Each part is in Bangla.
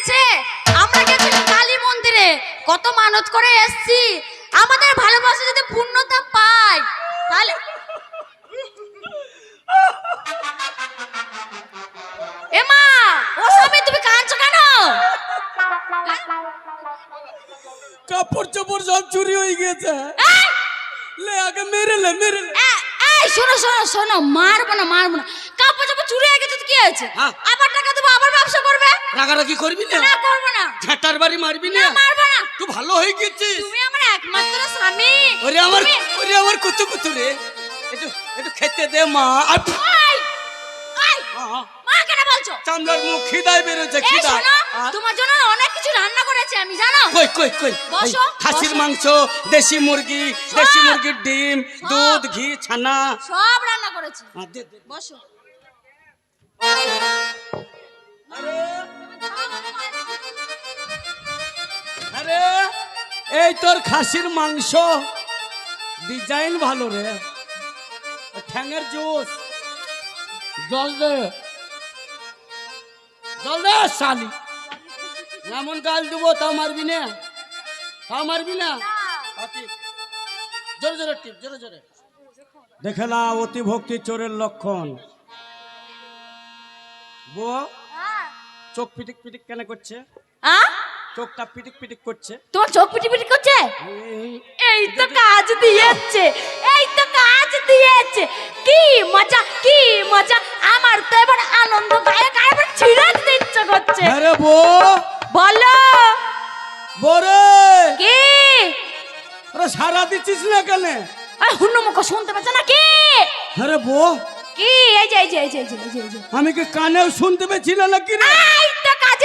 আছে? আমরা গেছি কালী মন্দিরে কত মানত করে এসছি। আমাদের ভালোবাসা যদি পূর্ণতা পায় তাহলে এমা ও স্বামী তুমি কাঁদছো কেন? কাপড় চোপড় সব চুরি হয়ে গেছে। এই, লে আগে মেরে লে মেরে লে। এই শোনো শোনো শোনো মারবো না মারবো না। কাপড় চাপড় চুরি হয়ে গেছে তো কি হ্যাঁ। আবার টাকা দেবো আবার ব্যবসা করবে? রাগারাগি করবি না? না করব না। ঝাঁটার বাড়ি মারবি না? মারবো না। তুই ভালো হয়ে গেছিস। তুমি আমার একমাত্র স্বামী। ওরে আমার ওরে আমার কুতু কুতু রে। একটু একটু খেতে দে মা। আর মা কেন বলছো? চামড়ার মুখ খিদায় বেরোচ্ছে তোমার জন্য অনেক কিছু রান্না করেছি আমি জানো? কই কই কই? বসো, খাসির মাংস দেশি মুরগি দেশি মুরগির ডিম দুধ ঘি ছানা। সব রান্না করেছি। বসো। তোর খাসির মাংস। ডিজাইন ভালো রে। ঠ্যাঙের জুস। জল দে। জল দে শালি। এমন গাল দেবো তাও মারবি না। তাও মারবি না। জোরে জোরে টিপ জোরে জোরে। দেখে না অতি ভক্তি চোরের লক্ষণ। বুয়া চোখ পিটিক পিটিক কেন করছে? আ? চোখটা পিটিক পিটিক করছে। তোমার চোখ পিটি পিটি করছে? এই তো কাজ দিয়েছে এই তো কাজ দিয়েছে। কি মজা কি মজা। আমার তো এবার আনন্দ গায়ে গায়ে এবার ছিঁড়ে দিতে ইচ্ছে করছে। আরে বো বলো। বরে কি? আরে সারা দিচ্ছিস না কেন? আর হুন্ন মুখ শুনতে পাচ্ছে না কি? আরে বো কি? এই যে এই যে এই যে এই যে, এই যে, এই যে। আমি কি কানেও শুনতে পেয়েছি না নাকি রে?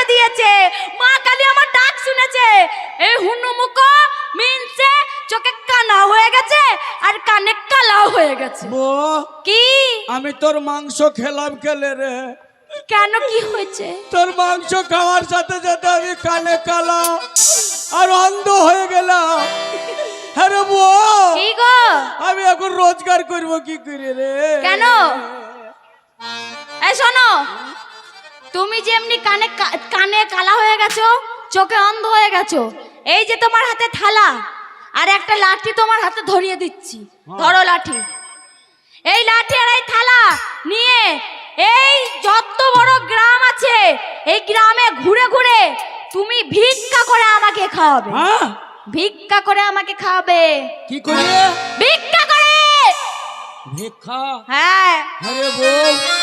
এই দিয়েছে। মা কালী আমার ডাক শুনেছে। এই হুন্ন মুখ মিনছে চোখে কানা হয়ে গেছে আর কানে কালা হয়ে গেছে। কি? আমি তোর মাংস খেলাম খেলে রে? কেন কি হয়েছে? তোর মাংস খাওয়ার সাথে সাথে আমি কানে কালা আর অন্ধ হয়ে গেলাম। আরে বো কি গো? আমি এখন রোজগার করব কি করে রে? কেন? এই শোনো তুমি যেমনি কানে কা- কানে কালা হয়ে গেছো চোখে অন্ধ হয়ে গেছো এই যে তোমার হাতে থালা আর একটা লাঠি তোমার হাতে ধরিয়ে দিচ্ছি। ধরো লাঠি। এই লাঠি আর এই থালা নিয়ে এই যত বড় গ্রাম আছে এই গ্রামে ঘুরে ঘুরে তুমি ভিক্ষা করে আমাকে খাওয়াবে। হ্যাঁ। ভিক্ষা করে আমাকে খাওয়াবে। কি করে ভিক্ষা করে! ভিক্ষা? হ্যাঁ। আরে বউ কি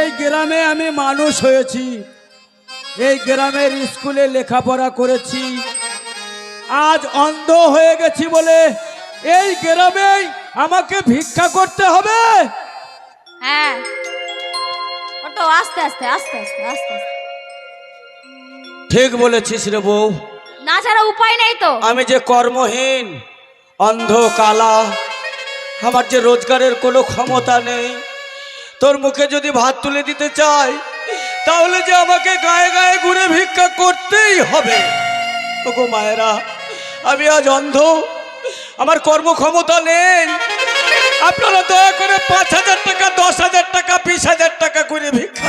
এই গ্রামে আমি মানুষ হয়েছি। এই গ্রামের স্কুলে লেখাপড়া করেছি। আজ অন্ধ হয়ে গেছি বলে এই গ্রামেই আমাকে ভিক্ষা করতে হবে। হ্যাঁ। ওটো আস্তে আস্তে আস্তে আস্তে আস্তে আস্তে। ঠিক বলেছিস রে বউ। না ছাড়া উপায় নেই তো। আমি যে কর্মহীন অন্ধ কালা আমার যে রোজগারের কোনো ক্ষমতা নেই। তোর মুখে যদি ভাত তুলে দিতে চাই তাহলে যে আমাকে গায়ে গায়ে ঘুরে ভিক্ষা করতেই হবে। ওগো মায়েরা আমি আজ অন্ধ আমার কর্মক্ষমতা নেই। আপনারা দয়া করে পাঁচ হাজার টাকা দশ হাজার টাকা বিশ হাজার টাকা করে ভিক্ষা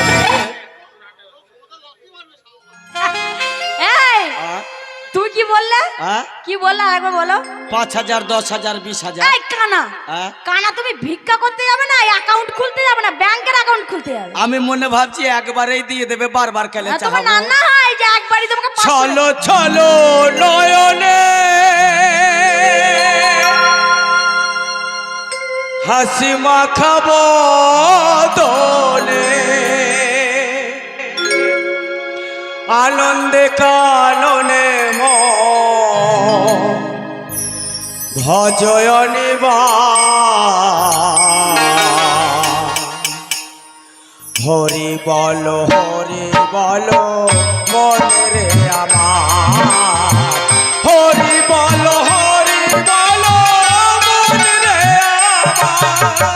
কি বললে? আ? কি বললে? আরেকবার বলো। পাঁচ হাজার দশ হাজার বিশ হাজার। এই কানা আ? কানা তুমি ভিক্ষা করতে যাবে না অ্যাকাউন্ট খুলতে যাবে না ব্যাংকের অ্যাকাউন্ট খুলতে যাবে। আমি মনে ভাবছি একবারেই দিয়ে দেবে বারবার না, তোমার নান্না হয় যে একবারই তোমাকে চলো চলো নয়নে। হাসি মাখাবো দোলে ভজয়নি হরি বল হরি বল, মনে রে আমার। হরি বল হরি বল, মনে রে আমার।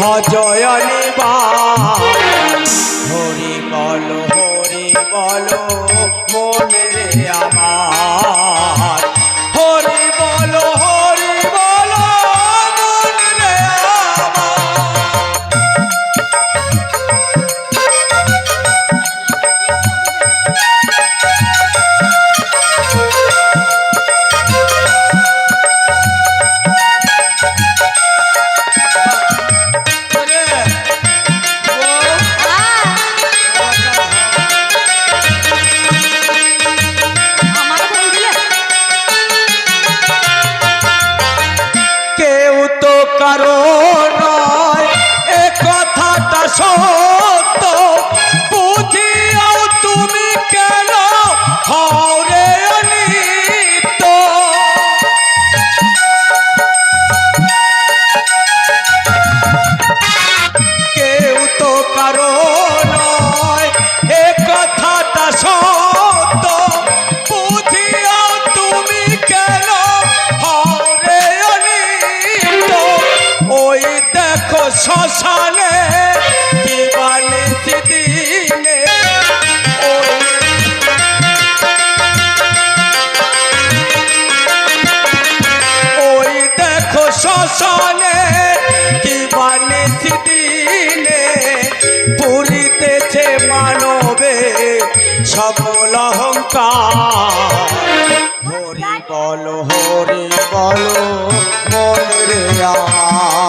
ভজয়নি শ্মশানে দিবানে দিনে ওই দেখো শ্মশানে কি বানে দিনে পুরিতেছে মানবে সকল অহংকার। হরি বল হরি বল মনের আমার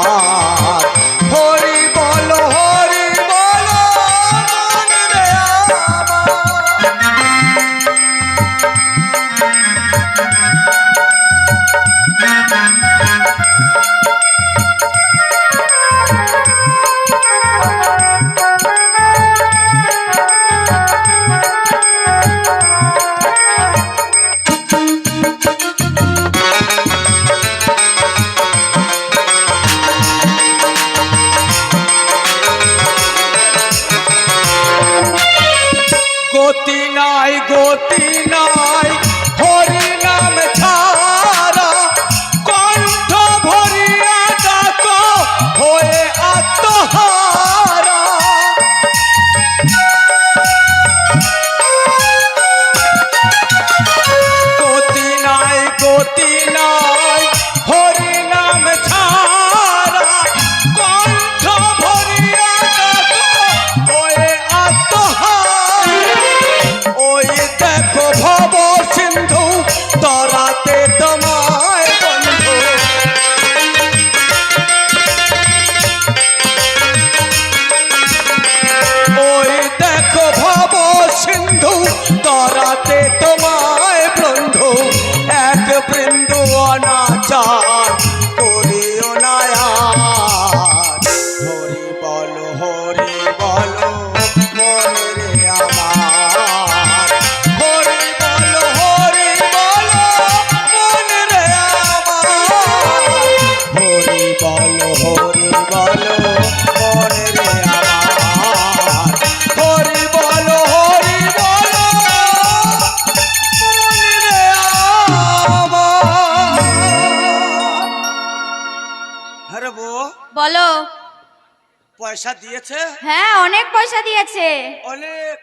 পয়সা দিয়েছে? হ্যাঁ অনেক পয়সা দিয়েছে। অনেক।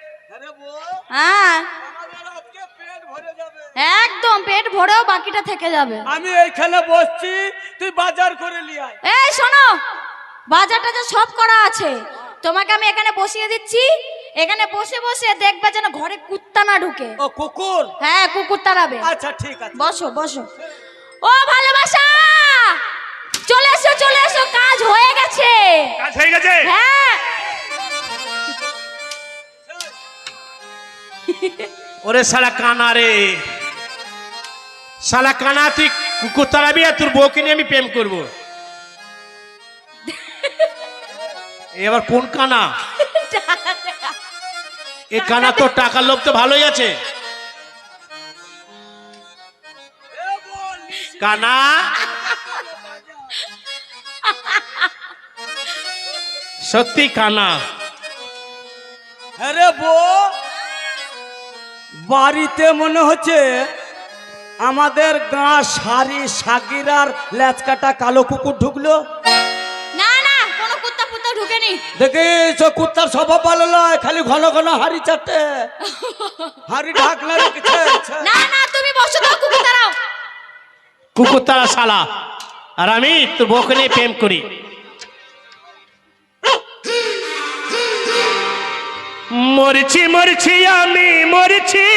হ্যাঁ। একদম পেট ভরেও বাকিটা থেকে যাবে। আমি এইখানে বসছি তুই বাজার করে নিয়ে এই শোনো বাজারটা যে সব করা আছে তোমাকে আমি এখানে বসিয়ে দিচ্ছি। এখানে বসে বসে দেখবে যেন ঘরে কুত্তা না ঢুকে। ও কুকুর? হ্যাঁ কুকুর তাড়াবে। আচ্ছা ঠিক আছে। বসো বসো। ও ভালোবাসা! চলে এসো চলে এসো কাজ হয়ে গেছে। কাজ হয়ে গেছে? হ্যাঁ। ওরে শালা কানা রে। শালা কানা তুই কুকুর তাড়াবি আর তোর বউকে নিয়ে আমি প্রেম করব। এবার কোন কানা? এ কানা তোর টাকার লোভ তো ভালোই আছে। কানা সত্যি কানা। আরে বউ বাড়িতে মনে হচ্ছে আমাদের গা সারি সাগিরার ল্যাচকাটা কালো কুকুর ঢুকলো? না না কোনো কুত্তা ফুত্তা ঢুকেনি। দেখিস কুত্তার স্বভাব ভালো নয় খালি ঘন ঘন হাড়ি চাটে। হাড়ি ঢাকলে রেখেছে না না তুমি বসো তো কুকুর তাড়াও কুকুর তারা শালা। আর আমি তোর বউকে নিয়ে প্রেম করি। মরছি মরছি আমি মরছি।